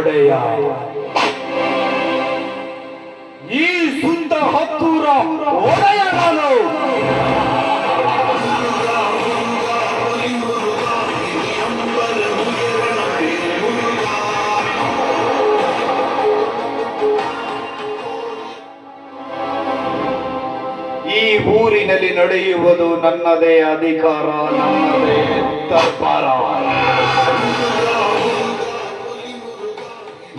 ಒಡೆಯ ಈ ಸುಂದ ಹತ್ತೂರ ಒಡೆಯ ನಾನು. ಈ ಊರಿನಲ್ಲಿ ನಡೆಯುವುದು ನನ್ನದೇ ಅಧಿಕಾರ ನನ್ನದೇ ದರ್ಬಾರ.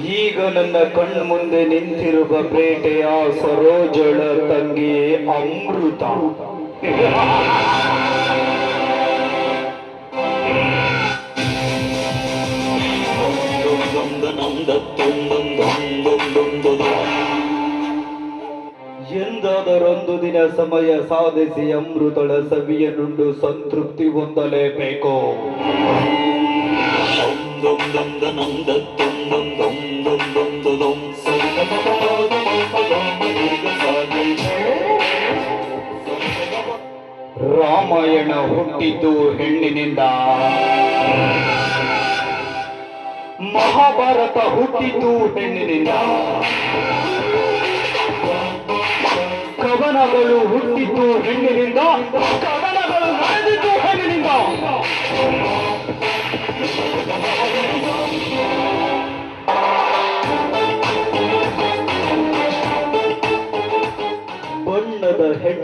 ಈಗ ನನ್ನ ಕಣ್ಣು ಮುಂದೆ ನಿಂತಿರುವ ಬೇಟೆಯ ಸರೋಜಳ ತಂಗಿ ಅಮೃತ. ಎಂದಾದರೊಂದು ದಿನ ಸಮಯ ಸಾಧಿಸಿ ಅಮೃತಳ ಸವಿಯನುಂಡು ಸಂತೃಪ್ತಿ ಹೊಂದಲೇಬೇಕು. ರಾಮಾಯಣ ಹುಟ್ಟಿದ್ದು ಹೆಣ್ಣಿನಿಂದ. ಮಹಾಭಾರತ ಹುಟ್ಟಿತು ಹೆಣ್ಣಿನಿಂದ. ಕವನಗಳು ಹುಟ್ಟಿದ್ದು ಹೆಣ್ಣಿನಿಂದ.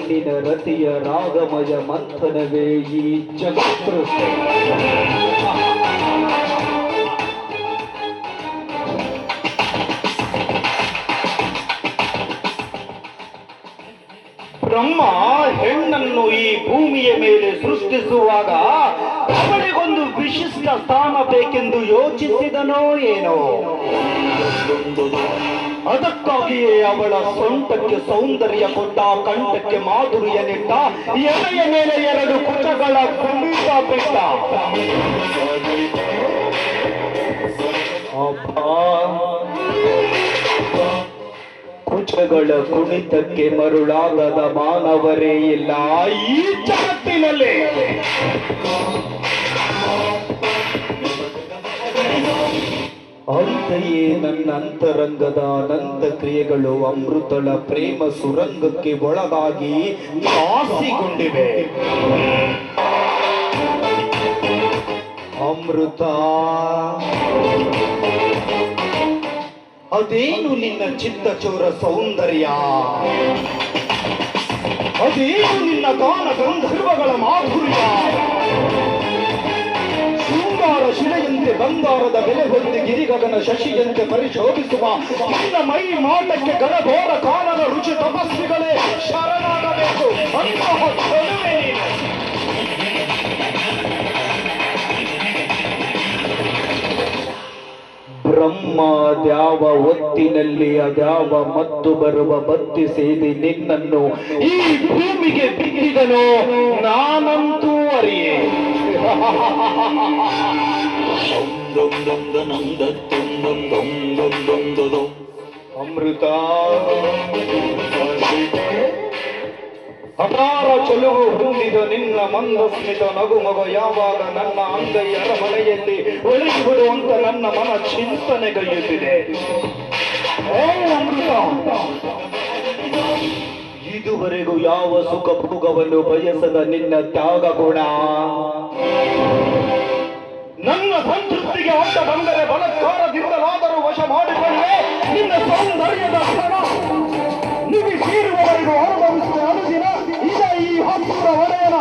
ಹೆಣ್ಣಿನ ರತಿಯ ರಾಗಮಯ ಮಂಥನವೇ ಈ ಚಕ್ರ ಬ್ರಹ್ಮ ಹೆಣ್ಣನ್ನು ಈ ಭೂಮಿಯ ಮೇಲೆ ಸೃಷ್ಟಿಸುವಾಗ ಅವಳಿಗೊಂದು ವಿಶಿಷ್ಟ ಸ್ಥಾನ ಬೇಕೆಂದು ಯೋಚಿಸಿದನೋ ಏನೋ? ಅದಕ್ಕಾಗಿಯೇ ಅವಳ ಸೊಂಟಕ್ಕೆ ಸೌಂದರ್ಯ ಕೊಟ್ಟ, ಕಂಠಕ್ಕೆ ಮಾಧುರ್ಯ ನಿಟ್ಟ ಎಲೆಯ ಮೇಲೆ ಎರಡು ಕುಟಗಳ ಕುಣಿತ ಬಿಟ್ಟ. ಕುಚಗಳ ಕುಣಿತಕ್ಕೆ ಮರುಳಾಗದ ಮಾನವರೇ ಇಲ್ಲ, ಈ ಜಗತ್ತಿನಲ್ಲಿ. ಅಂತೆಯೇ ನನ್ನ ಅಂತರಂಗದ ಅನಂತ ಕ್ರಿಯೆಗಳು ಅಮೃತಳ ಪ್ರೇಮ ಸುರಂಗಕ್ಕೆ ಒಳಗಾಗಿ ಆಸಿಗೊಂಡಿವೆ. ಅಮೃತ, ಅದೇನು ನಿನ್ನ ಚಿತ್ತಚೋರ ಸೌಂದರ್ಯ? ಅದೇನು ನಿನ್ನ ಗಾನ ಗಂಧರ್ವಗಳ ಮಾಧುರ್ಯ? ಬಂಗಾರದ ಬೆಲೆ ಹೊಂದಿ ಗಿರಿಗಗನ ಶಶಿಯಂತೆ ಪರಿಶೋಧಿಸುವ ನಿನ್ನ ಮೈ ಮಾಟಕ್ಕೆ ಗಣಭೋರ ಕಾಲದ ರುಚಿ ತಪಸ್ವಿಗಳೇ ಶರಣಾಗಬೇಕು. ಬ್ರಹ್ಮ ದ್ಯಾವ ಒತ್ತಿನಲ್ಲಿ ಅದ್ಯಾವ ಮತ್ತು ಬರುವ ಬತ್ತಿ ಸೇದಿ ನಿನ್ನನ್ನು ಈ ಭೂಮಿಗೆ ಬಿಟ್ಟಿದನು ಅರಿಯೇ ಅಮೃತ ಅಪಾರ ಚೆಲುವು ಹೊಂದಿದ ನಿನ್ನ ಮಂದಸ್ಮಿತ ನಗು ಮಗ ಯಾವಾಗ ನನ್ನ ಅಂಗೈ ಅರಮನೆಯಲ್ಲಿ ಒಳಗಿ ಬಿಡುವಂತ ನನ್ನ ಮನ ಚಿಂತನೆಗೈಯುತ್ತಿದೆ ಓ ಅಮೃತ ಇದುವರೆಗೂ ಯಾವ ಸುಖ ಭೋಗವನ್ನು ಬಯಸದ ನಿನ್ನ ತ್ಯಾಗ ಗುಣ? ನನ್ನ ಸಂತೃಪ್ತಿಗೆ ಅಡ್ಡ ಬಂದರೆ ಬಲತ್ಕಾರದಿಂದಲಾದರೂ ವಶ ಮಾಡಿಕೊಂಡೆ ನಿನ್ನ ಸೌಂದರ್ಯದ ಕ್ಷಣ ನಿಮಗೆ ಸೇರುವವರೆಗೂ ಅನುಭವಿಸುವ ಅನುದಿನ ಈಗ ಈ ಹತ್ತಿರ ಒಡೆಯನ